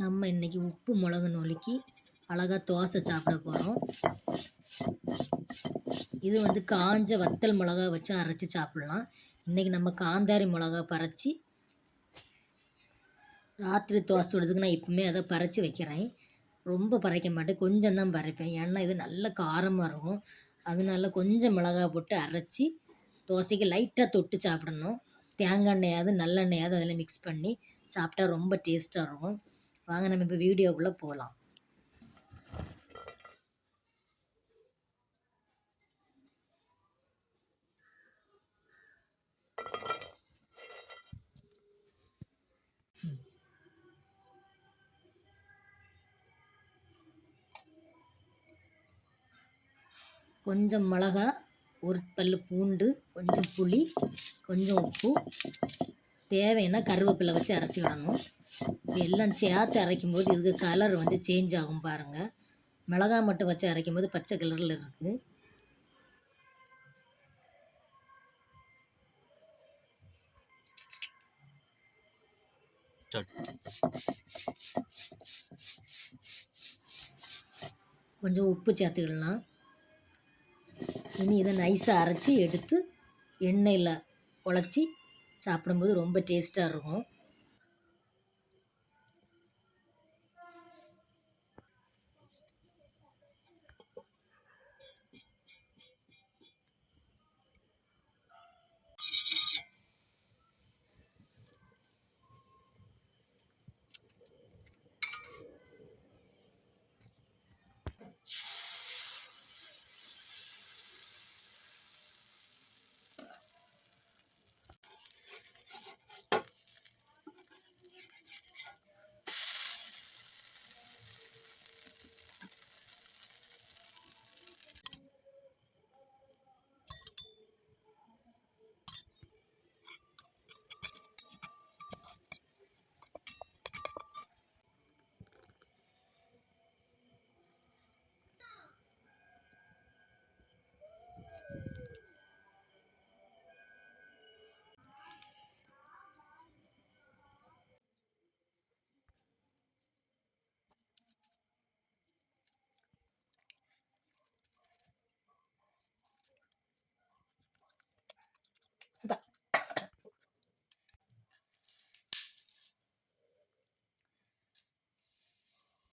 நம்ம இன்றைக்கி உப்பு மிளகு நுணுக்கி அழகாக தோசை சாப்பிட போகிறோம் இது வந்து காஞ்ச வத்தல் மிளகா வச்சு அரைச்சி சாப்பிட்லாம். இன்றைக்கி நம்ம காந்தாரி மிளகா பறச்சி ராத்திரி தோசை சுடுறதுக்கு நான் இப்போவுமே அதை பறித்து வைக்கிறேன். ரொம்ப பறைக்க மாட்டேன். கொஞ்சம் தான் பறைப்பேன். ஏன்னா இது நல்ல காரமாக இருக்கும். அதனால கொஞ்சம் மிளகா போட்டு அரைச்சி தோசைக்கு லைட்டாக தொட்டு சாப்பிடணும். தேங்காய் எண்ணெயாவது நல்லெண்ணெயாவது அதில் மிக்ஸ் பண்ணி சாப்பிட்டா ரொம்ப டேஸ்ட்டாக இருக்கும். வாங்க நம்ம இப்போ வீடியோக்குள்ளே போகலாம் கொஞ்சம் மிளகா ஒரு பல் பூண்டு கொஞ்சம் புளி கொஞ்சம் உப்பு தேவைன்னா கருவேப்பிலை வச்சு அரைச்சி விடணும். எல்லாம் சேர்த்து அரைக்கும்போது இதுக்கு கலர் வந்து சேஞ்ச் ஆகும் பாருங்கள் மிளகா மட்டும் வச்சு அரைக்கும் போது பச்சை கலரில் இருக்குது கொஞ்சம் உப்பு சேர்த்துக்கிடலாம் இனி இதை நைஸாக அரைச்சி எடுத்து எண்ணெயில் குழச்சி சாப்பிடும்போது ரொம்ப டேஸ்ட்டாக இருக்கும்.